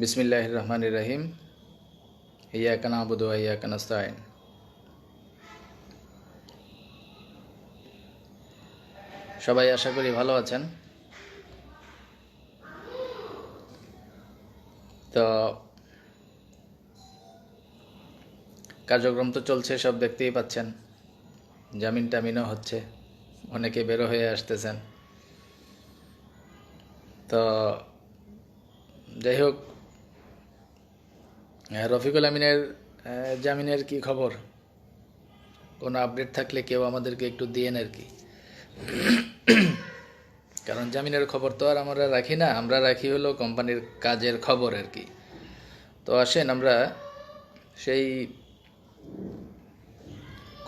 বিসমিল্লাহ রহমান রহিম ইয়াকা নাবুদু ইয়াকা নাস্তাইন সবাই আশা করি ভালো আছেন। তো কার্যক্রম তো চলছে, সব দেখতেই পাচ্ছেন। জামিন টামিনও হচ্ছে, অনেকে বেরো হয়ে আসতেছেন। তো যাই হোক রফিকুল আমিনের জামিনের কি খবর? কোনো আপডেট থাকলে কেউ আমাদেরকে একটু দিয়েন আর কি। কারণ জামিনের খবর তো আর আমরা রাখি না, আমরা রাখি হলো কোম্পানির কাজের খবর আর কি। তো আসেন, আমরা সেই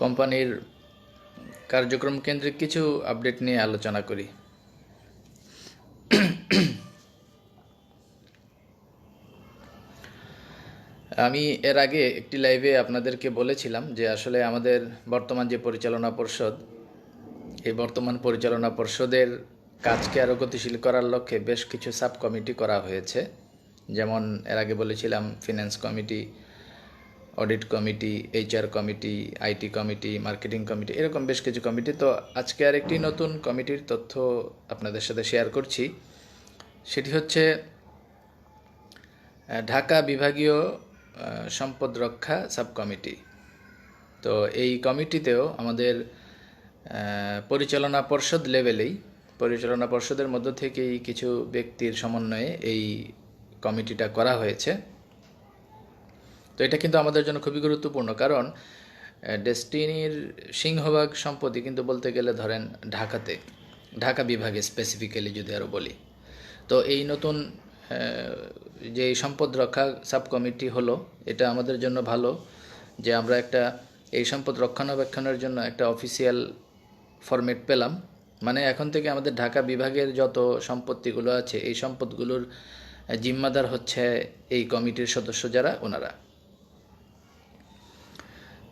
কোম্পানির কার্যক্রম কেন্দ্রিক কিছু আপডেট নিয়ে আলোচনা করি। আমি এর আগে একটি লাইভে আপনাদেরকে বলেছিলাম যে আসলে আমাদের বর্তমান যে পরিচালনা পর্ষদ, এই বর্তমান পরিচালনা পর্ষদের কাজকে আরও গতিশীল করার লক্ষ্যে বেশ কিছু সাব কমিটি করা হয়েছে। যেমন এর আগে বলেছিলাম finance committee audit committee HR committee IT committee marketing committee এরকম বেশ কিছু কমিটি তো আজকে আর একটি নতুন কমিটির তথ্য আপনাদের সাথে শেয়ার করছি। সেটি হচ্ছে ঢাকা বিভাগীয় সম্পদ রক্ষা সাব কমিটি তো এই কমিটিতেও আমাদের পরিচালনা পর্ষদ লেভেলেই, পরিচালনা পর্ষদের মধ্য থেকেই কিছু ব্যক্তির সমন্বয়ে এই কমিটিটা করা হয়েছে। তো এটা কিন্তু আমাদের জন্য খুবই গুরুত্বপূর্ণ, কারণ ডেস্টিনির সিংহভাগ সম্পত্তি কিন্তু বলতে গেলে ধরেন ঢাকাতে, ঢাকা বিভাগে স্পেসিফিক্যালি যদি আরও বলি। তো এই নতুন যে সম্পদ রক্ষা সাব কমিটি হলো, এটা আমাদের জন্য ভালো যে আমরা একটা এই সম্পদ রক্ষণাবেক্ষণের জন্য একটা অফিসিয়াল ফরম্যাট পেলাম। মানে এখন থেকে আমাদের ঢাকা বিভাগের যত সম্পত্তিগুলো আছে, এই সম্পদগুলোর জিম্মাদার হচ্ছে এই কমিটির সদস্য যারা, ওনারা।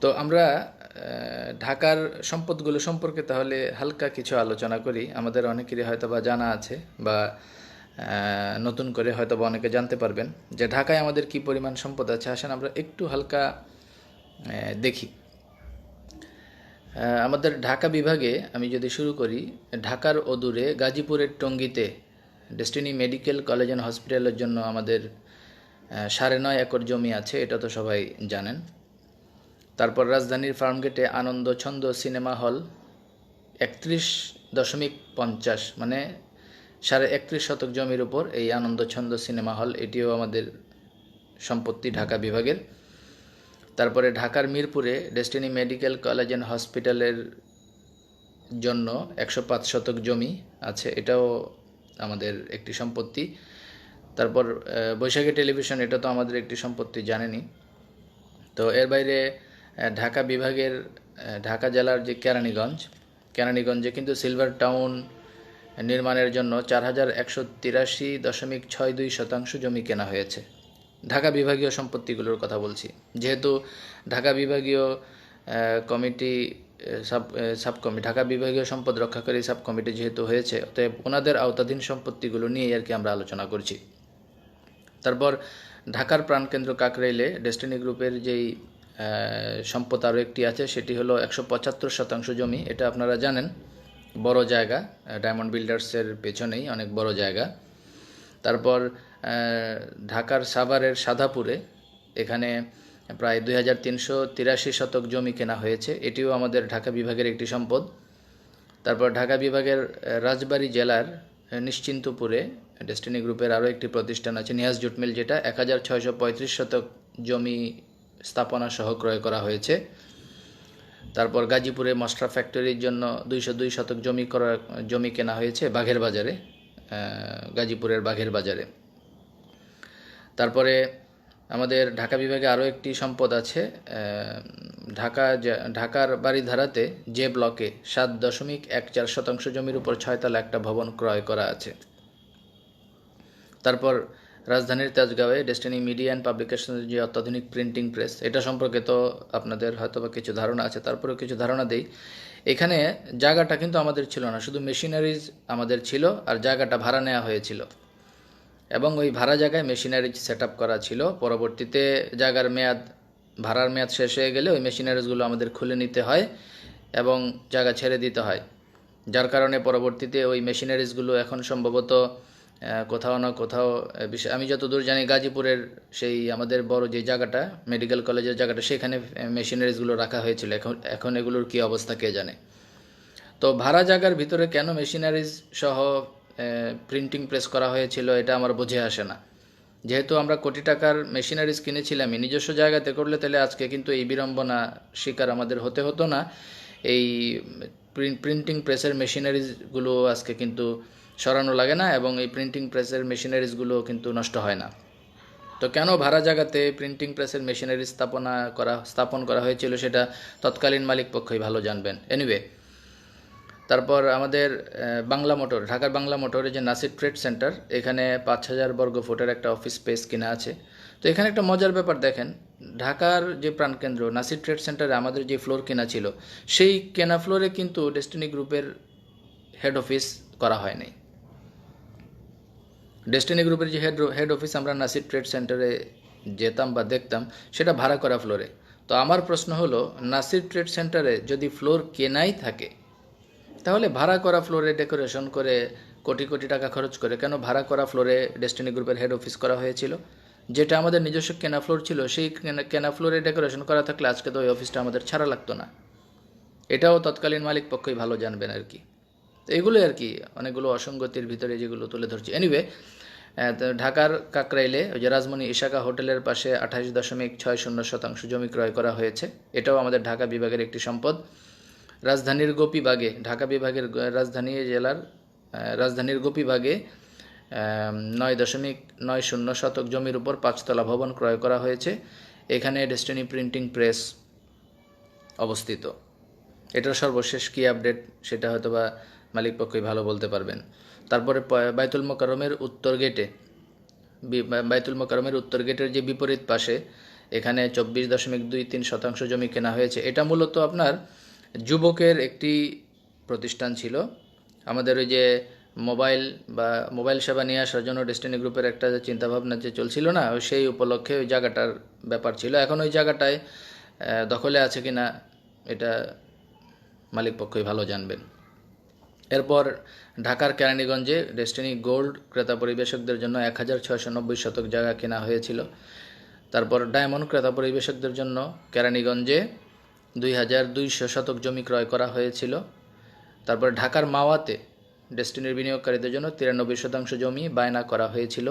তো আমরা ঢাকার সম্পদগুলো সম্পর্কে তাহলে হালকা কিছু আলোচনা করি। আমাদের অনেকেরই হয়তো বা জানা আছে বা নতুন করে হয়তো বা অনেকে জানতে পারবেন যে ঢাকায় আমাদের কি পরিমাণ সম্পদ আছে। আসেন আমরা একটু হালকা দেখি। আমাদের ঢাকা বিভাগে আমি যদি শুরু করি, ঢাকার অদূরে গাজীপুরের টঙ্গিতে ডেস্টিনি মেডিকেল কলেজ অ্যান্ড হসপিটালের জন্য আমাদের সাড়ে নয় একর জমি আছে, এটা তো সবাই জানেন। তারপর রাজধানীর ফার্মগেটে আনন্দ ছন্দ সিনেমা হল একত্রিশ দশমিক পঞ্চাশ মানে সাড়ে একত্রিশ শতক জমির উপর এই আনন্দ ছন্দ সিনেমা হল, এটিও আমাদের সম্পত্তি ঢাকা বিভাগের। তারপরে ঢাকার মিরপুরে ডেস্টিনি মেডিকেল কলেজ অ্যান্ড হসপিটালের জন্য একশো পাঁচ শতক জমি আছে, এটাও আমাদের একটি সম্পত্তি। তারপর বৈশাখী টেলিভিশন, এটা তো আমাদের একটি সম্পত্তি জানেনি তো এর বাইরে ঢাকা বিভাগের ঢাকা জেলার যে কেরানীগঞ্জ, কেরানীগঞ্জে কিন্তু সিলভার টাউন নির্মাণের জন্য চার হাজার একশো তিরাশি দশমিক ছয় দুই শতাংশ জমি কেনা হয়েছে। ঢাকা বিভাগীয় সম্পত্তিগুলোর কথা বলছি। যেহেতু ঢাকা বিভাগীয় committee sub sub committee Dhaka বিভাগীয় সম্পদ রক্ষাকারী সাব কমিটি যেহেতু হয়েছে, অতএব ওনাদের আওতাধীন সম্পত্তিগুলো নিয়েই আর কি আমরা আলোচনা করছি। তারপর ঢাকার প্রাণকেন্দ্র কাকরাইলে ডেস্টিনি গ্রুপের যেই সম্পদ আরও একটি আছে, সেটি হলো একশো পঁচাত্তর শতাংশ জমি। এটা আপনারা জানেন। বড় জায়গা ডায়মন্ড বিল্ডার্সের পেছনেই অনেক বড় জায়গা। তারপর ঢাকার সাভারের সাদাপুরে এখানে প্রায় দুই হাজার তিনশো তিরাশি শতক জমি কেনা হয়েছে। এটিও আমাদের ঢাকা বিভাগের একটি সম্পদ। তারপর ঢাকা বিভাগের রাজবাড়ী জেলার নিশ্চিন্তপুরে ডেস্টিনি গ্রুপের আরও একটি প্রতিষ্ঠান আছে নিয়াজ জুটমিল যেটা এক হাজার ছয়শো পঁয়ত্রিশ শতক জমি স্থাপনা সহ ক্রয় করা হয়েছে। তারপর গাজীপুরে মশলা ফ্যাক্টরির জন্য দুইশো দুই শতক জমি করা, জমি কেনা হয়েছে বাঘের বাজারে গাজীপুরের বাঘের বাজারে। তারপরে আমাদের ঢাকা বিভাগে আরও একটি সম্পদ আছে ঢাকা ঢাকার বাড়িধারাতে যে ব্লকে সাত দশমিক এক চার শতাংশ জমির উপর ছয়তলা একটা ভবন ক্রয় করা আছে। তারপর রাজধানীর তেজগাঁওয়ে ডেস্টিনি মিডিয়া অ্যান্ড পাবলিকেশনের যে অত্যাধুনিক প্রিন্টিং প্রেস এটা সম্পর্কে তো আপনাদের হয়তো বা কিছু ধারণা আছে, তারপরেও কিছু ধারণা দেই। এখানে জায়গাটা কিন্তু আমাদের ছিল না, শুধু মেশিনারিজ আমাদের ছিল আর জায়গাটা ভাড়া নেওয়া হয়েছিল। এবং ওই ভাড়া জায়গায় মেশিনারিজ সেট করা ছিল। পরবর্তীতে জায়গার মেয়াদ, ভাড়ার মেয়াদ শেষ হয়ে গেলে ওই মেশিনারিজগুলো আমাদের খুলে নিতে হয় এবং জায়গা ছেড়ে দিতে হয়। যার কারণে পরবর্তীতে ওই মেশিনারিজগুলো এখন সম্ভবত কোথাও না কোথাও বিশেষ- আমি যতদূর জানি গাজীপুরের সেই আমাদের বড় যে জায়গাটা, মেডিকেল কলেজের জায়গাটা, সেখানে মেশিনারিজগুলো রাখা হয়েছিল। এখন এখন এগুলোর কী অবস্থা কে জানে? তো ভাড়া জায়গার ভিতরে কেন মেশিনারিজ সহ প্রিন্টিং প্রেস করা হয়েছিল এটা আমার বুঝে আসে না। যেহেতু আমরা কোটি টাকার মেশিনারিজ কিনেছিলামই, নিজস্ব জায়গাতে করলে তাহলে আজকে কিন্তু এই বিড়ম্বনা শিকার আমাদের হতে হতো না। এই প্রিন্টিং প্রেসের মেশিনারিজগুলো আজকে কিন্তু সরানো লাগে না এবং এই প্রিন্টিং প্রেসের মেশিনারিজগুলো কিন্তু নষ্ট হয় না। তো কেন ভাড়া জায়গাতে প্রিন্টিং প্রেসের মেশিনারি স্থাপনা করা, স্থাপন করা হয়েছিল সেটা তৎকালীন মালিক পক্ষই ভালো জানবেন। এনিওয়ে তারপর আমাদের বাংলা মোটর, ঢাকার বাংলা মোটরে যে নাসির ট্রেড সেন্টার এখানে পাঁচ হাজার বর্গ ফুটের একটা অফিস স্পেস কিনা আছে। তো এখানে একটা মজার ব্যাপার দেখেন, ঢাকার যে প্রাণকেন্দ্র, নাসির ট্রেড সেন্টারে আমাদের যে ফ্লোর কেনা ছিল, সেই কেনা ফ্লোরে কিন্তু ডেস্টিনি গ্রুপের হেড অফিস করা হয়নি। ডেস্টিনি গ্রুপের যে হেড হেড অফিস আমরা নাসির ট্রেড সেন্টারে যেতাম বা দেখতাম, সেটা ভাড়া করা ফ্লোরে তো আমার প্রশ্ন হলো নাসির ট্রেড সেন্টারে যদি ফ্লোর কেনাই থাকে, তাহলে ভাড়া করা ফ্লোরে ডেকোরেশন করে কোটি কোটি টাকা খরচ করে কেন ভাড়া করা ফ্লোরে ডেস্টিনি গ্রুপের হেড অফিস করা হয়েছিল? যেটা আমাদের নিজস্ব কেনা ফ্লোর ছিল, সেই কেনা- ফ্লোরে ডেকোরেশন করা থাকলে আজকে তো ওই অফিসটা আমাদের ছাড়া লাগতো না। এটাও তৎকালীন মালিক পক্ষই ভালো জানবেন আর কি। তো এগুলো আর কি, অনেকগুলো অসঙ্গতির ভিতরে যেগুলো তুলে ধরছি। এনিওয়ে ঢাকার কাকরাইলে ওই যে রাজমণি ইশাকা হোটেলের পাশে আঠাশ দশমিক ছয় শূন্য শতাংশ জমি ক্রয় করা হয়েছে। এটাও আমাদের ঢাকা বিভাগের একটি সম্পদ। রাজধানীর গোপীবাগে, ঢাকা বিভাগের রাজধানী জেলার রাজধানীর গোপীবাগে নয় দশমিক নয় শূন্য শতক জমির উপর পাঁচতলা ভবন ক্রয় করা হয়েছে। এখানে ডেস্টিনি প্রিন্টিং প্রেস অবস্থিত। এটার সর্বশেষ কী আপডেট সেটা হয়তো বা মালিক পক্ষই ভালো বলতে পারবেন। তারপরে বাইতুল মোকারমের উত্তর গেটে বাইতুল মোকারমের উত্তর গেটের যে বিপরীত পাশে, এখানে চব্বিশ দশমিক দুই তিন শতাংশ জমি কেনা হয়েছে। এটা মূলত আপনার যুবকের একটি প্রতিষ্ঠান ছিল। আমাদের ওই যে মোবাইল বা মোবাইল সেবা নিয়ে আসার জন্য ডেস্টিনি গ্রুপের একটা চিন্তাভাবনা যে চলছিল না সেই উপলক্ষে ওই জায়গাটার ব্যাপার ছিল। এখন ওই জায়গাটায় দখলে আছে কিনা, এটা মালিক পক্ষই ভালো জানবেন। এরপর ঢাকার কেরানীগঞ্জে ডেস্টিনি গোল্ড ক্রেতা পরিবেশকদের জন্য এক হাজার ছয়শো নব্বই শতক জায়গা কেনা হয়েছিল। তারপর ডায়মন্ড ক্রেতা পরিবেশকদের জন্য কেরানীগঞ্জে দুই হাজার দুইশো শতক জমি ক্রয় করা হয়েছিল। তারপর ঢাকার মাওয়াতে ডেস্টিনির বিনিয়োগকারীদের জন্য তিরানব্বই শতাংশ জমি বায়না করা হয়েছিল।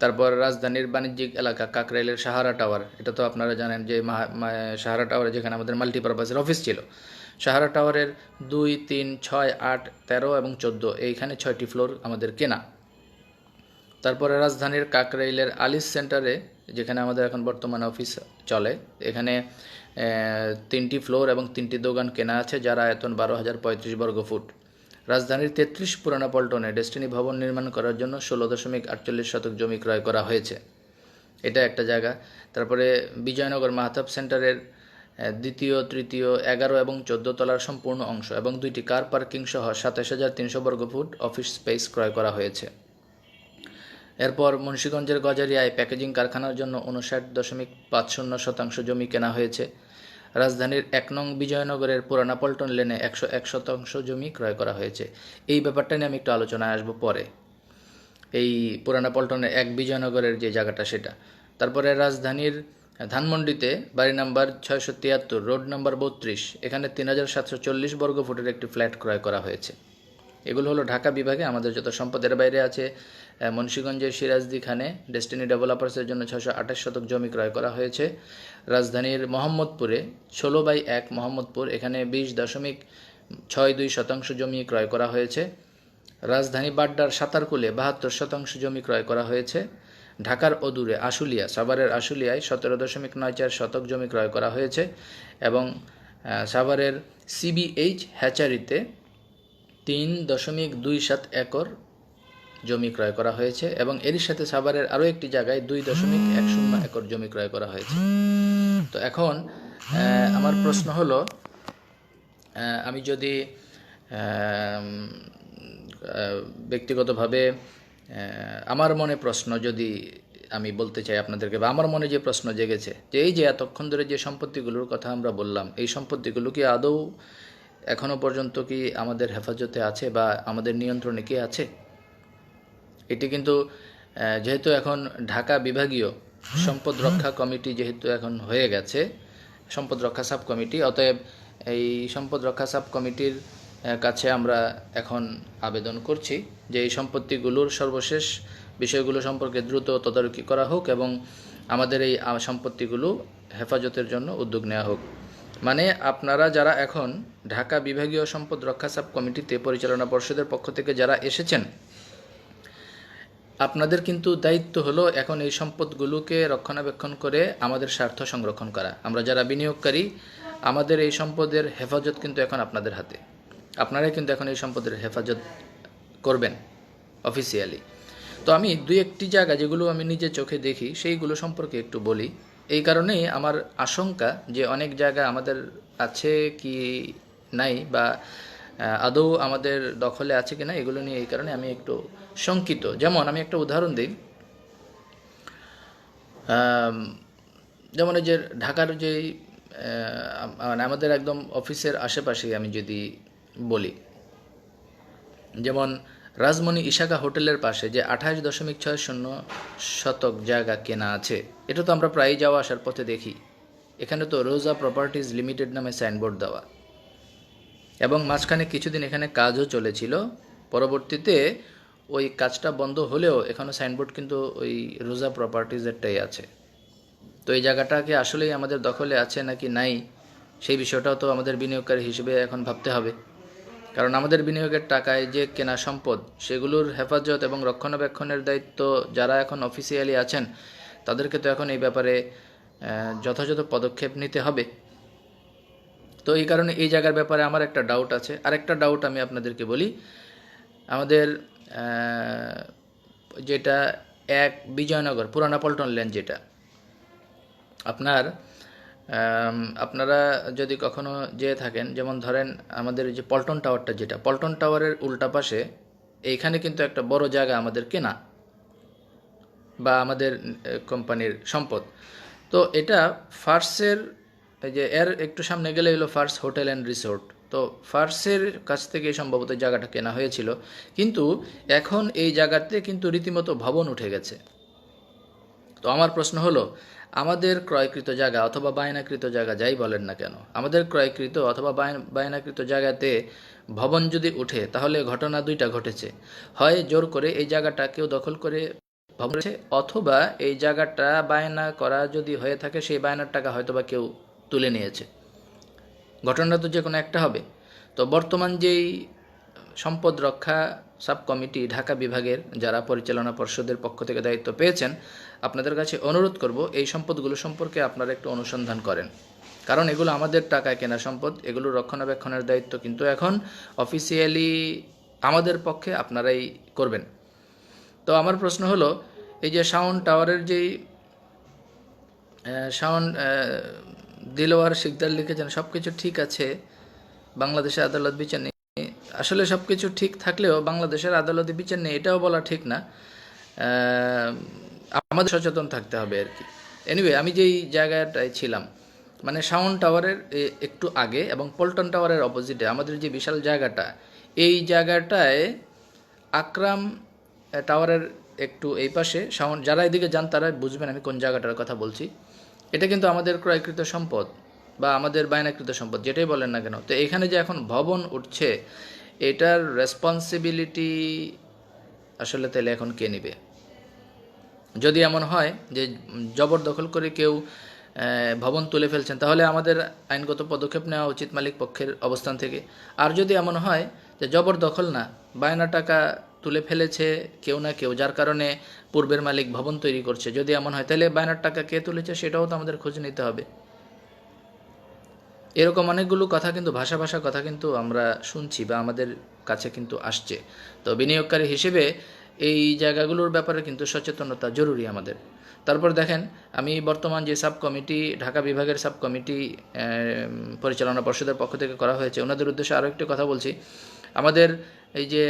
তারপর রাজধানীর বাণিজ্যিক এলাকা কাকরাইলের সাহারা টাওয়ার, এটা তো আপনারা জানেন যে সাহারা টাওয়ারে যেখানে আমাদের মাল্টিপারপাসের অফিস ছিল সাহারা টাওয়ারের দুই, তিন, ছয়, আট, তেরো এবং চোদ্দ, এইখানে ছয়টি ফ্লোর আমাদের কেনা। তারপরে রাজধানীর কাকরাইলের আলিস সেন্টারে, যেখানে আমাদের এখন বর্তমানে অফিস চলে, এখানে তিনটি ফ্লোর এবং তিনটি দোকান কেনা আছে, যার আয়তন বারো হাজার পঁয়ত্রিশ বর্গ ফুট। রাজধানীর তেত্রিশ পুরানা পল্টনে ডেস্টিনি ভবন নির্মাণ করার জন্য ষোলো দশমিক আটচল্লিশ শতক জমি ক্রয় করা হয়েছে। এটা একটা জায়গা। তারপরে বিজয়নগর মাহতাব সেন্টারের দ্বিতীয়, তৃতীয়, এগারো এবং চোদ্দ তলার সম্পূর্ণ অংশ এবং দুইটি কার পার্কিং সহ সাতাশ হাজার তিনশো বর্গ ফুট অফিস স্পেস ক্রয় করা হয়েছে। এরপর মুন্সীগঞ্জের গজারিয়ায় প্যাকেজিং কারখানার জন্য উনষাট দশমিক পাঁচ শূন্য শতাংশ জমি কেনা হয়েছে। রাজধানীর এক নং বিজয়নগরের পুরানা পল্টন লেনে একশো এক শতাংশ জমি ক্রয় করা হয়েছে। এই ব্যাপারটা নিয়ে আমি একটু আলোচনায় আসব পরে। এই পুরানা পল্টনের এক বিজয়নগরের যে জায়গাটা সেটা। তারপরে রাজধানীর ধানমন্ডিতে বাড়ি নাম্বার ছয়শো তিয়াত্তর, রোড নাম্বার বত্রিশ, এখানে তিন হাজার সাতশো চল্লিশ বর্গ ফুটের একটি ফ্ল্যাট ক্রয় করা হয়েছে। এগুলো হলো ঢাকা বিভাগে, আমাদের যত সম্পদের বাইরে আছে মুন্সিগঞ্জের সিরাজদি খানে, ডেস্টিনি ডেভেলপার্সের জন্য ছশো আঠাশ শতক জমি ক্রয় করা হয়েছে। রাজধানীর মোহাম্মদপুরে ষোলো বাই এক মোহাম্মদপুর, এখানে বিশ দশমিক ছয় দুই শতাংশ জমি ক্রয় করা হয়েছে। রাজধানী বাড্ডার সাঁতারকুলে বাহাত্তর শতাংশ জমি ক্রয় করা হয়েছে। ঢাকার অদূরে আশুলিয়া, সাভারের আশুলিয়ায় সতেরো দশমিক নয় চার শতক জমি ক্রয় করা হয়েছে এবং সাভারের সিবিএইচ হ্যাচারিতে তিন দশমিক দুই সাত একর জমি ক্রয় করা হয়েছে এবং এরই সাথে সাভারের আরও একটি জায়গায় দুই দশমিক এক শূন্য একর জমি ক্রয় করা হয়েছে। তো এখন আমার প্রশ্ন হলো আমি যদি ব্যক্তিগতভাবে আমার মনে প্রশ্ন যদি আমি বলতে চাই আপনাদেরকে, বা আমার মনে যে প্রশ্ন জেগেছে, যে এই যে এতক্ষণ ধরে যে সম্পত্তিগুলোর কথা আমরা বললাম, এই সম্পত্তিগুলো কি আদৌ এখনও পর্যন্ত কি আমাদের হেফাজতে আছে বা আমাদের নিয়ন্ত্রণে কি আছে? এটি কিন্তু যেহেতু এখন ঢাকা বিভাগীয় সম্পদ রক্ষা কমিটি যেহেতু এখন হয়ে গেছে, সম্পদ রক্ষা সাব কমিটি, অতএব এই সম্পদ রক্ষা সাব কমিটির কাছে আমরা এখন আবেদন করছি যে এই সম্পত্তিগুলোর সর্বশেষ বিষয়গুলো সম্পর্কে দ্রুত তদারকি করা হোক এবং আমাদের এই সম্পত্তিগুলো হেফাজতের জন্য উদ্যোগ নেওয়া হোক। মানে আপনারা যারা এখন ঢাকা বিভাগীয় সম্পদ রক্ষা সাব কমিটিতে পরিচালনা পর্ষদের পক্ষ থেকে যারা এসেছেন, আপনাদের কিন্তু দায়িত্ব হলো এখন এই সম্পদগুলোকে রক্ষণাবেক্ষণ করে আমাদের স্বার্থ সংরক্ষণ করা। আমরা যারা বিনিয়োগকারী, আমাদের এই সম্পদের হেফাজত কিন্তু এখন আপনাদের হাতে। আপনারাই কিন্তু এখন এই সম্পদের হেফাজত করবেন অফিসিয়ালি তো আমি দুই একটি জায়গা যেগুলো আমি নিজে চোখে দেখি, সেইগুলো সম্পর্কে একটু বলি। এই কারণেই আমার আশঙ্কা যে অনেক জায়গা আমাদের আছে কি নাই বা আদৌ আমাদের দখলে আছে কি না এগুলো নিয়ে এই কারণে আমি একটু শঙ্কিত। যেমন আমি একটা উদাহরণ দিই। যেমন এই যে ঢাকার যে মানে আমাদের একদম অফিসের আশেপাশে আমি যদি বলি। যেমন, রাজমণি ইশাকা হোটেলের পাশে যে আঠাশ দশমিক ছয় শূন্য শতক জায়গা কেনা আছে, এটা তো আমরা প্রায়ই যাওয়া আসার পথে দেখি। এখানে তো রোজা প্রপার্টিজ লিমিটেড নামে সাইনবোর্ড দেওয়া। এবং মাঝখানে কিছুদিন এখানে কাজও চলেছিল। পরবর্তীতে ওই কাজটা বন্ধ হলেও এখনও সাইনবোর্ড কিন্তু ওই রোজা প্রপার্টিজেরটাই আছে। তো এই জায়গাটাকে আসলেই আমাদের দখলে আছে নাকি নাই, সেই বিষয়টাও তো আমাদের বিনিয়োগকারী হিসেবে এখন ভাবতে হবে। কারণ আমাদের বিনিয়োগের টাকায় যে কেনা সম্পদ, সেগুলোর হেফাজত এবং রক্ষণাবেক্ষণের দায়িত্ব যারা এখন অফিসিয়ালি আছেন, তাদেরকে তো এখন এই ব্যাপারে যথাযথ পদক্ষেপ নিতে হবে। তো এই কারণে এই জায়গার ব্যাপারে আমার একটা ডাউট আছে। আরেকটা ডাউট আমি আপনাদেরকে বলি, আমাদের যেটা এক বিজয়নগর, পুরানা পল্টন লেন যেটা, আপনার আপনারা যদি কখনো যেয়ে থাকেন, যেমন ধরেন আমাদের যে পল্টন টাওয়ারটা যেটা, পল্টন টাওয়ারের উল্টা পাশে এইখানে কিন্তু একটা বড় জায়গা আমাদের কেনা বা আমাদের কোম্পানির সম্পদ। তো এটা ফার্সের যে এর একটু সামনে গেলে হলো ফার্স হোটেল অ্যান্ড রিসোর্ট। তো ফার্সের কাছ থেকে সম্ভবত জায়গাটা কেনা হয়েছিল। কিন্তু এখন এই জায়গাতে কিন্তু রীতিমতো ভবন উঠে গেছে। তো আমার প্রশ্ন হলো আমাদের ক্রয়কৃত জায়গা অথবা বায়নাকৃত জায়গা যাই বলেন না কেন, আমাদের ক্রয়কৃত অথবা বায়- বায়নাকৃত জায়গাতে ভবন যদি উঠে তাহলে ঘটনা দুইটা ঘটেছে। হয় জোর করে এই জায়গাটা কেউ দখল করে ভবন অথবা এই জায়গাটা বায়না করা যদি হয়ে থাকে, সেই বায়নার টাকা হয়তোবা কেউ তুলে নিয়েছে। ঘটনা তো যে কোনো একটা হবে। তো বর্তমান যেই সম্পদ রক্ষা সাব কমিটি ঢাকা বিভাগের যারা পরিচালনা পর্ষদের পক্ষ থেকে দায়িত্ব পেয়েছেন আপনাদের কাছে অনুরোধ করব, এই সম্পদগুলো সম্পর্কে আপনারা একটু অনুসন্ধান করেন। কারণ এগুলো আমাদের টাকায় কেনা সম্পদ, এগুলো রক্ষণাবেক্ষণের দায়িত্ব কিন্তু এখন অফিসিয়ালি আমাদের পক্ষে আপনারাই করবেন। তো আমার প্রশ্ন হলো, এই যে সাউন্ড টাওয়ারের যেই শাওন দিলওয়ার শিকদার লিখেছেন সব কিছু ঠিক আছে, বাংলাদেশে আদালত বিচার নেই। আসলে সব কিছু ঠিক থাকলেও বাংলাদেশের আদালতে বিচার নেই, এটাও বলা ঠিক না। আমাদের সচেতন থাকতে হবে আর কি। এনিওয়ে আমি যেই জায়গাটায় ছিলাম মানে সাউন্ড টাওয়ারের একটু আগে এবং পল্টন টাওয়ারের অপোজিটে আমাদের যে বিশাল জায়গাটা, এই জায়গাটায় আকরাম টাওয়ারের একটু এই পাশে সাউন্ড যারা এদিকে যান তারা বুঝবেন আমি কোন জায়গাটার কথা বলছি। এটা কিন্তু আমাদের ক্রয়কৃত সম্পদ বা আমাদের বায়নাকৃত সম্পদ, যেটাই বলেন না কেন। তো এখানে যে এখন ভবন উঠছে, এটার রেসপন্সিবিলিটি আসলে তাহলে এখন কে নেবে? যদি এমন হয় যে জবরদখল করে কেউ ভবন তুলে ফেলছেন, তাহলে আমাদের আইনগত পদক্ষেপ নেওয়া উচিত মালিক পক্ষের অবস্থান থেকে। আর যদি এমন হয় যে জবরদখল না, বায়না টাকা তুলে ফেলেছে কেউ না কেউ, যার কারণে পূর্বের মালিক ভবন তৈরি করছে, যদি এমন হয়, তাহলে বায়নার টাকা কে তুলেছে সেটাও তো আমাদের খোঁজ নিতে হবে। এরকম অনেকগুলো কথা কিন্তু, ভাষা ভাষা কথা কিন্তু আমরা শুনছি বা আমাদের কাছে কিন্তু আসছে। তো বিনিয়োগকারী হিসেবে এই জায়গাগুলোর ব্যাপারে কিন্তু সচেতনতা জরুরি আমাদের। তারপর দেখেন, আমি বর্তমান যে সাব কমিটি ঢাকা বিভাগের সাব কমিটি পরিচালনা পর্ষদের পক্ষ থেকে করা হয়েছে, ওনাদের উদ্দেশ্যে আরও একটি কথা বলছি। আমাদের এই যে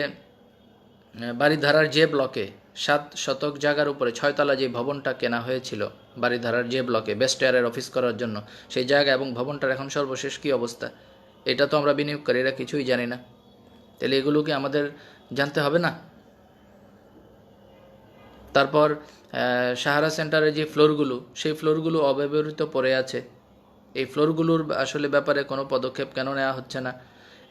বাড়িধারার যে ব্লকে সাত শতক জায়গার উপরে ছয়তলা যে ভবনটা কেনা হয়েছিল বাড়িধারার যে ব্লকে বেস্ট এয়ারের অফিস করার জন্য, সেই জায়গা এবং ভবনটার এখন সর্বশেষ কী অবস্থা, এটা তো আমরা বিনিয়োগকারীরা কিছুই জানি না। তাহলে এগুলো কি আমাদের জানতে হবে না? তারপর সাহারা সেন্টারের যে ফ্লোরগুলো সেই ফ্লোরগুলো অব্যবহৃত পড়ে আছে। এই ফ্লোরগুলোর আসলে ব্যাপারে কোনো পদক্ষেপ কেন নেওয়া হচ্ছে না?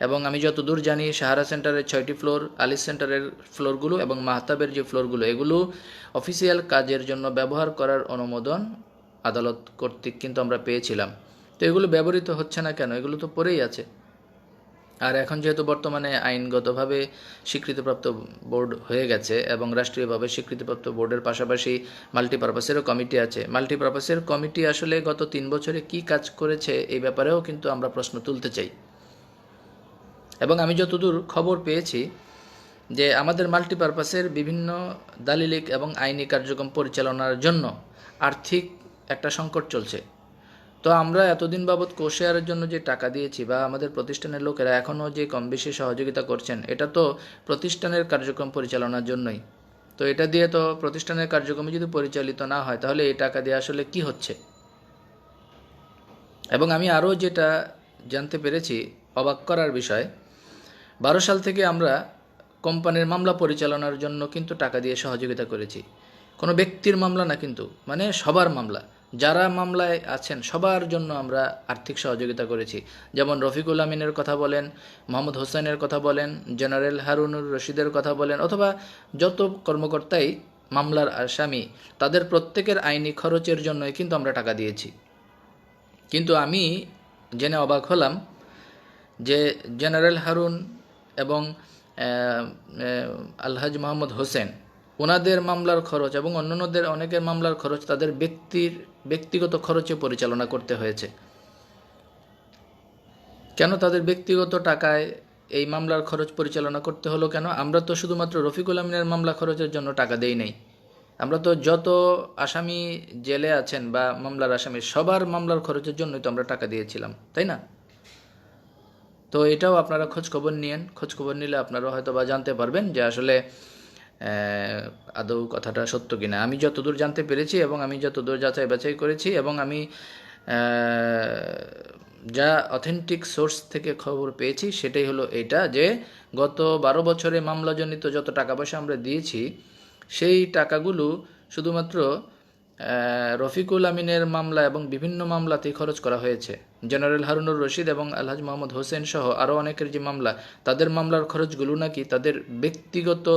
এবং আমি যতদূর জানি, সাহারা সেন্টারের ছয়টি ফ্লোর আলিস সেন্টারের ফ্লোরগুলো এবং মাহতাবের যে ফ্লোরগুলো এগুলো অফিসিয়াল কাজের জন্য ব্যবহার করার অনুমোদন আদালত কর্তৃক কিন্তু আমরা পেয়েছিলাম। তো এগুলো ব্যবহৃত হচ্ছে না কেন? এগুলো তো পরেই আছে। আর এখন যেহেতু বর্তমানে আইনগতভাবে স্বীকৃতিপ্রাপ্ত বোর্ড হয়ে গেছে এবং রাষ্ট্রীয়ভাবে স্বীকৃতিপ্রাপ্ত বোর্ডের পাশাপাশি মাল্টিপারপাসেরও কমিটি আছে মাল্টিপারপাসের কমিটি আসলে গত তিন বছরে কি কাজ করেছে এই ব্যাপারেও কিন্তু আমরা প্রশ্ন তুলতে চাই। এবং আমি যতদূর খবর পেয়েছি যে আমাদের মাল্টিপারপাসের বিভিন্ন দালিলিক এবং আইনি কার্যক্রম পরিচালনার জন্য আর্থিক একটা সংকট চলছে। তো আমরা এতদিন বাবদ কোশেয়ারের জন্য যে টাকা দিয়েছি বা আমাদের প্রতিষ্ঠানের লোকেরা এখনও যে কম বেশি সহযোগিতা করছেন, এটা তো প্রতিষ্ঠানের কার্যক্রম পরিচালনার জন্যই। তো এটা দিয়ে তো প্রতিষ্ঠানের কার্যক্রম যদি পরিচালিত না হয়, তাহলে এই টাকা দিয়ে আসলে কি হচ্ছে? এবং আমি আরও যেটা জানতে পেরেছি অবাক করার বিষয়, বারো সাল থেকে আমরা কোম্পানির মামলা পরিচালনার জন্য কিন্তু টাকা দিয়ে সহযোগিতা করেছি। কোনো ব্যক্তির মামলা না কিন্তু মানে সবার মামলা। যারা মামলায় আছেন, সবার জন্য আমরা আর্থিক সহযোগিতা করেছি। যেমন রফিকুল আমিনের কথা বলেন, মোহাম্মদ হোসেনের কথা বলেন, জেনারেল হারুনুর রশিদের কথা বলেন, অথবা যত কর্মকর্তাই মামলার আসামি, তাদের প্রত্যেকের আইনি খরচের জন্যই কিন্তু আমরা টাকা দিয়েছি। কিন্তু আমি জেনে অবাক হলাম যে জেনারেল হারুন এবং আলহাজ মোহাম্মদ হোসেন ওনাদের মামলার খরচ এবং অন্যান্যদের অনেকের মামলার খরচ তাদের ব্যক্তির, ব্যক্তিগত খরচে পরিচালনা করতে হয়েছে। কেন তাদের ব্যক্তিগত টাকায় এই মামলার খরচ পরিচালনা করতে হলো কেন? আমরা তো শুধুমাত্র রফিকুল আমিনের মামলা খরচের জন্য টাকা দেই নাই। আমরা তো যত আসামি জেলে আছেন বা মামলার আসামি, সবার মামলার খরচের জন্যই তো আমরা টাকা দিয়েছিলাম, তাই না? তো এটাও আপনারা খোঁজখবর নিয়েন। খোঁজ খবর নিলে আপনারা হয়তো বা জানতে পারবেন যে আসলে আদৌ কথাটা সত্য কিনা। আমি যতদূর জানতে পেরেছি এবং আমি যতদূর যাচাই বাছাই করেছি এবং আমি যা অথেন্টিক সোর্স থেকে খবর পেয়েছি সেটাই হলো এটা যে গত বারো বছরে মামলাজনিত যত টাকা পয়সা আমরা দিয়েছি, সেই টাকাগুলো শুধুমাত্র রফিকুল আমিনের মামলা এবং বিভিন্ন মামলাতেই খরচ করা হয়েছে। জেনারেল হারুনুর রশিদ এবং আলহাজ মোহাম্মদ হোসেন সহ আরও অনেকের যে মামলা, তাদের মামলার খরচগুলো নাকি তাদের ব্যক্তিগত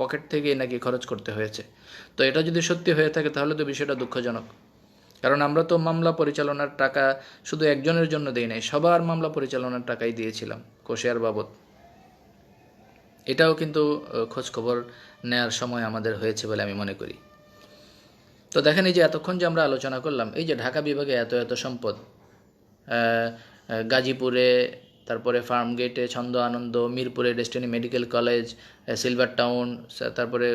পকেট থেকে নাকি খরচ করতে হয়েছে। তো এটা যদি সত্যি হয়ে থাকে, তাহলে তো বিষয়টা দুঃখজনক। কারণ আমরা তো মামলা পরিচালনার টাকা শুধু একজনের জন্য দেই নাই, সবার মামলা পরিচালনার টাকাই দিয়েছিলাম কোশিয়ার বাবদ। এটাও কিন্তু খোঁজ খবর নেওয়ার সময় আমাদের হয়েছে বলে আমি মনে করি। তো দেখেন এই যে এতক্ষণ যে আমরা আলোচনা করলাম, এই যে ঢাকা বিভাগে এত এত সম্পদ গাজীপুরে তারপরে ফার্ম গেটে ছন্দ আনন্দ, মিরপুরে Destiny medical college silver town তারপরে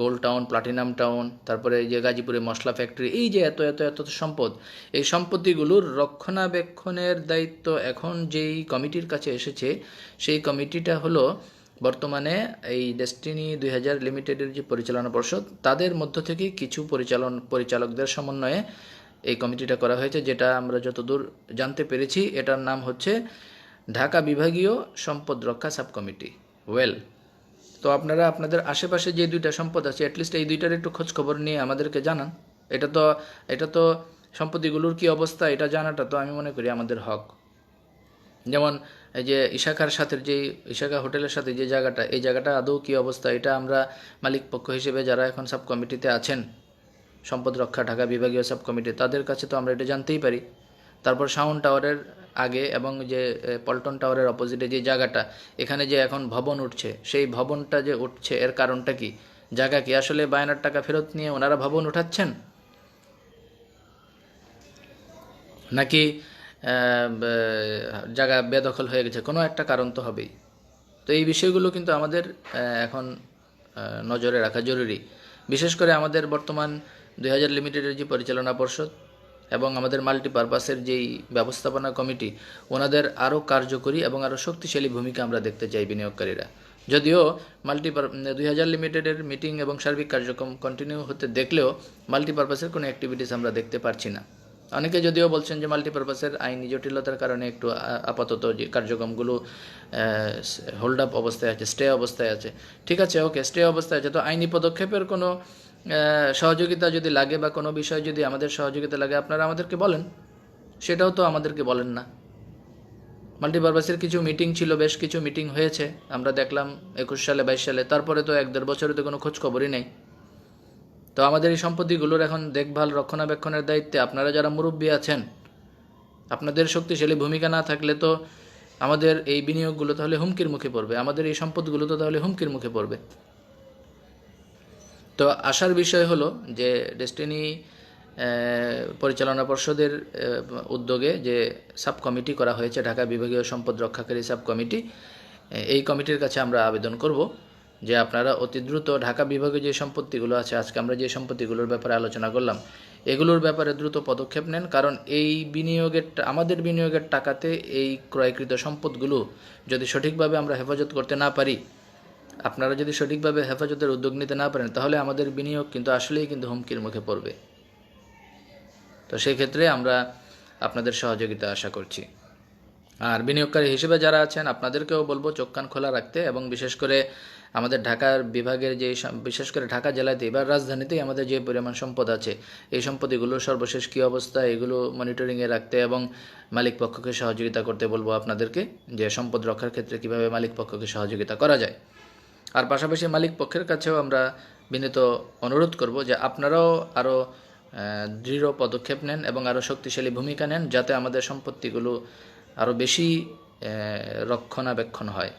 গোল্ড টাউন প্লাটিনাম টাউন তারপরে যে গাজীপুরে মশলা ফ্যাক্টরি এই যে এত এত এত সম্পদ, এই সম্পত্তিগুলোর রক্ষণাবেক্ষণের দায়িত্ব এখন যেই কমিটির কাছে এসেছে, সেই কমিটিটা হলো বর্তমানে এই ডেস্টিনি দুই হাজার লিমিটেডের যে পরিচালনা পর্ষদ, তাদের মধ্য থেকে কিছু পরিচালন, পরিচালকদের সমন্বয়ে এই কমিটিটা করা হয়েছে, যেটা আমরা যতদূর জানতে পেরেছি, এটার নাম হচ্ছে ঢাকা বিভাগীয় সম্পদ রক্ষা সাব কমিটি ওয়েল, তো আপনারা আপনাদের আশেপাশে যে দুইটা সম্পদ আছে অ্যাটলিস্ট এই দুইটার একটু খোঁজ খবর নিয়ে আমাদেরকে জানান। এটা তো এটা তো সম্পত্তিগুলোর কি অবস্থা, এটা জানাটা তো আমি মনে করি আমাদের হক। যেমন এই যে ইশাখার সাথে, যে ইশাখা হোটেলের সাথে যে জায়গাটা, এই জায়গাটা আদৌ কী অবস্থা, এটা আমরা মালিক পক্ষ হিসেবে যারা এখন সাব কমিটিতে আছেন সম্পদ রক্ষা, ঢাকা বিভাগীয় সাব কমিটি তাদের কাছে তো আমরা এটা জানতেই পারি। তারপর সাউন্ড টাওয়ারের আগে এবং যে পল্টন টাওয়ারের অপোজিটে যে জায়গাটা, এখানে যে এখন ভবন উঠছে, সেই ভবনটা যে উঠছে, এর কারণটা কি? জায়গা কি? আসলে বায়নার টাকা ফেরত নিয়ে ওনারা ভবন উঠাচ্ছেন? নাকি জায়গা বেদখল হয়ে গেছে? কোনো একটা কারণ তো হবেই। তো এই বিষয়গুলো কিন্তু আমাদের এখন নজরে রাখা জরুরি। বিশেষ করে আমাদের বর্তমান দুই হাজার লিমিটেডের যে পরিচালনা পর্ষদ এবং আমাদের মাল্টিপারপাসের যেই ব্যবস্থাপনা কমিটি, ওনাদের আরও কার্যকরী এবং আরও শক্তিশালী ভূমিকা আমরা দেখতে চাই বিনিয়োগকারীরা। যদিও মাল্টিপার, দুই হাজার লিমিটেডের মিটিং এবং সার্বিক কার্যক্রম কন্টিনিউ হতে দেখলেও মাল্টিপারপাসের কোনো অ্যাক্টিভিটিস আমরা দেখতে পারছি না। অনেকে যদিও বলছেন যে মাল্টিপারপাসের আইনি জটিলতার কারণে একটু আপাতত যে কার্যক্রমগুলো হোল্ড আপ অবস্থায় আছে স্টে অবস্থায় আছে। ঠিক আছে ওকে স্টে অবস্থায় আছে। তো আইনি পদক্ষেপের কোনো সহযোগিতা যদি লাগে বা কোনো বিষয় যদি আমাদের সহযোগিতা লাগে, আপনারা আমাদেরকে বলেন। সেটাও তো আমাদেরকে বলেন না। মাল্টিপারপাসের কিছু মিটিং ছিল, বেশ কিছু মিটিং হয়েছে। আমরা দেখলাম একুশ সালে, বাইশ সালে, তারপরে তো এক দেড় বছরে তো কোনো খোঁজ খবরই নেই। তো আমাদের এই সম্পত্তিগুলোর এখন দেখভাল, রক্ষণাবেক্ষণের দায়িত্বে আপনারা যারা মুরব্বী আছেন, আপনাদের শক্তিশালী ভূমিকা না থাকলে তো আমাদের এই বিনিয়োগগুলো তাহলে হুমকির মুখে পড়বে। আমাদের এই সম্পদগুলো তো তাহলে হুমকির মুখে পড়বে। তো আসার বিষয় হলো যে ডেস্টিনি পরিচালনা পর্ষদের উদ্যোগে যে সাব কমিটি করা হয়েছে, ঢাকা বিভাগীয় সম্পদ রক্ষাকারী সাব কমিটি এই কমিটির কাছে আমরা আবেদন করব যে আপনারা অতি দ্রুত ঢাকা বিভাগে যে সম্পত্তিগুলো আছে, আজকে আমরা যে সম্পত্তিগুলোর ব্যাপারে আলোচনা করলাম, এগুলোর ব্যাপারে দ্রুত পদক্ষেপ নেন। কারণ এই বিনিয়োগের আমাদের বিনিয়োগের টাকাতে এই ক্রয়কৃত সম্পদগুলো যদি সঠিকভাবে আমরা হেফাজত করতে না পারি আপনারা যদি সঠিকভাবে হেফাজতের উদ্যোগ নিতে না পারেন, তাহলে আমাদের বিনিয়োগ কিন্তু আসলেই কিন্তু হুমকির মুখে পড়বে। তো সেই ক্ষেত্রে আমরা আপনাদের সহযোগিতা আশা করছি। আর বিনিয়োগকারী হিসেবে যারা আছেন, আপনাদেরকেও বলব চোখ কান খোলা রাখতে এবং বিশেষ করে আমাদের ঢাকার বিভাগের যে বিশেষ করে ঢাকা জেলাতে, এবার রাজধানীতেই আমাদের যে পরিমাণ সম্পদ আছে, এই সম্পত্তিগুলোর সর্বশেষ কী অবস্থা, এগুলো মনিটরিংয়ে রাখতে এবং মালিক পক্ষকে সহযোগিতা করতে বলব আপনাদেরকে যে সম্পদ রক্ষার ক্ষেত্রে কীভাবে মালিক পক্ষকে সহযোগিতা করা যায়। আর পাশাপাশি মালিক পক্ষের কাছেও আমরা বিনীত অনুরোধ করব যে আপনারাও আরও দৃঢ় পদক্ষেপ নেন এবং আরও শক্তিশালী ভূমিকা নেন যাতে আমাদের সম্পত্তিগুলো আরও বেশি রক্ষণাবেক্ষণ হয়।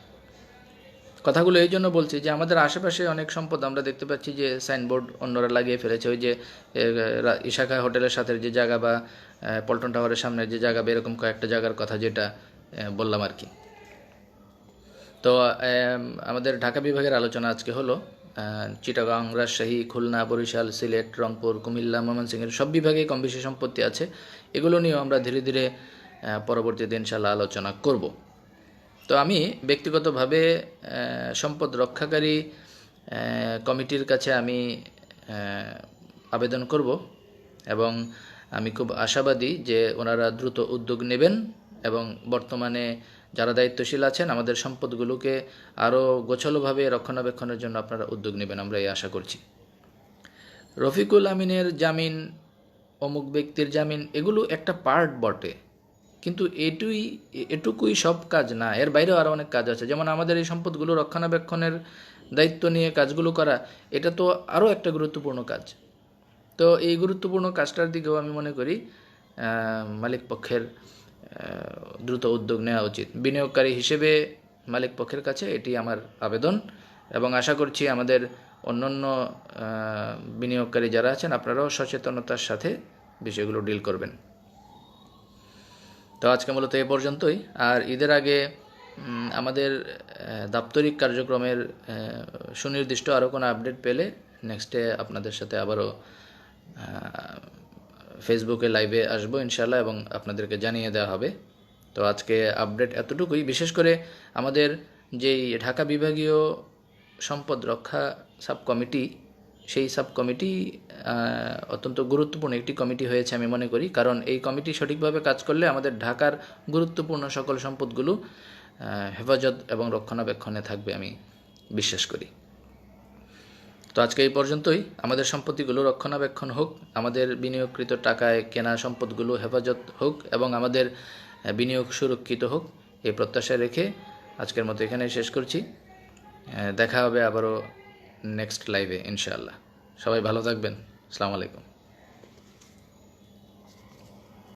কথাগুলো এই জন্য বলছি যে আমাদের আশেপাশে অনেক সম্পদ আমরা দেখতে পাচ্ছি যে সাইনবোর্ড অন্যরা লাগিয়ে ফেলেছে, ওই যে ইশাখা হোটেলের সাথে যে জায়গা বা পল্টন টাওয়ারের সামনে যে জায়গা বা এরকম কয়েকটা জায়গার কথা যেটা বললাম আর কি। তো আমাদের ঢাকা বিভাগের আলোচনা আজকে হলো চিটাগাং রাজশাহী খুলনা বরিশাল সিলেট রংপুর কুমিল্লা ময়মনসিংহের সব বিভাগেই কম বেশি সম্পত্তি আছে। এগুলো নিয়েও আমরা ধীরে ধীরে আহ, পরবর্তীতে ইনশাল্লাহ আলোচনা করব। তো আমি ব্যক্তিগতভাবে সম্পদ রক্ষাকারী কমিটির কাছে আমি আবেদন করব এবং আমি খুব আশাবাদী যে ওনারা দ্রুত উদ্যোগ নেবেন এবং বর্তমানে যারা দায়িত্বশীল আছেন, আমাদের সম্পদগুলোকে আরও গোছালোভাবে রক্ষণাবেক্ষণের জন্য আপনারা উদ্যোগ নেবেন, আমরা এই আশা করছি। রফিকুল আমিনের জামিন, অমুক ব্যক্তির জামিন, এগুলো একটা পার্ট বটে। কিন্তু এটুই, এটুকুই সব কাজ না, এর বাইরেও আরও অনেক কাজ আছে। যেমন আমাদের এই সম্পদগুলো রক্ষণাবেক্ষণের দায়িত্ব নিয়ে কাজগুলো করা, এটা তো আরও একটা গুরুত্বপূর্ণ কাজ। তো এই গুরুত্বপূর্ণ কাজটার দিকেও আমি মনে করি মালিক পক্ষের দ্রুত উদ্যোগ নেওয়া উচিত। বিনিয়োগকারী হিসেবে মালিক পক্ষের কাছে এটি আমার আবেদন এবং আশা করছি আমাদের অন্যান্য বিনিয়োগকারী যারা আছেন, আপনারাও সচেতনতার সাথে বিষয়গুলো ডিল করবেন। তো আজকে মূলত এ পর্যন্তই। আর ঈদের আগে আমাদের দাপ্তরিক কার্যক্রমের সুনির্দিষ্ট আরও কোনো আপডেট পেলে নেক্সটে আপনাদের সাথে আবারও ফেসবুকে লাইভে আসব ইনশাল্লাহ এবং আপনাদেরকে জানিয়ে দেওয়া হবে। তো আজকে আপডেট এতটুকুই। বিশেষ করে আমাদের যেই ঢাকা বিভাগীয় সম্পদ রক্ষা সাব কমিটি সেই সাব কমিটি অত্যন্ত গুরুত্বপূর্ণ একটি কমিটি হয়েছে আমি মনে করি। কারণ এই কমিটি সঠিকভাবে কাজ করলে আমাদের ঢাকার গুরুত্বপূর্ণ সকল সম্পদগুলো হেফাজত এবং রক্ষণাবেক্ষণে থাকবে আমি বিশ্বাস করি। তো আজকে এই পর্যন্তই। আমাদের সম্পত্তিগুলো রক্ষণাবেক্ষণ হোক, আমাদের বিনিয়োগকৃত টাকায় কেনা সম্পদগুলো হেফাজত হোক, এবং আমাদের বিনিয়োগ সুরক্ষিত হোক, এই প্রত্যাশা রেখে আজকের মতো এখানে শেষ করছি। দেখা হবে আবারও নেক্সট লাইভে ইনশাআল্লাহ। সবাই ভালো থাকবেন। আসসালামু আলাইকুম।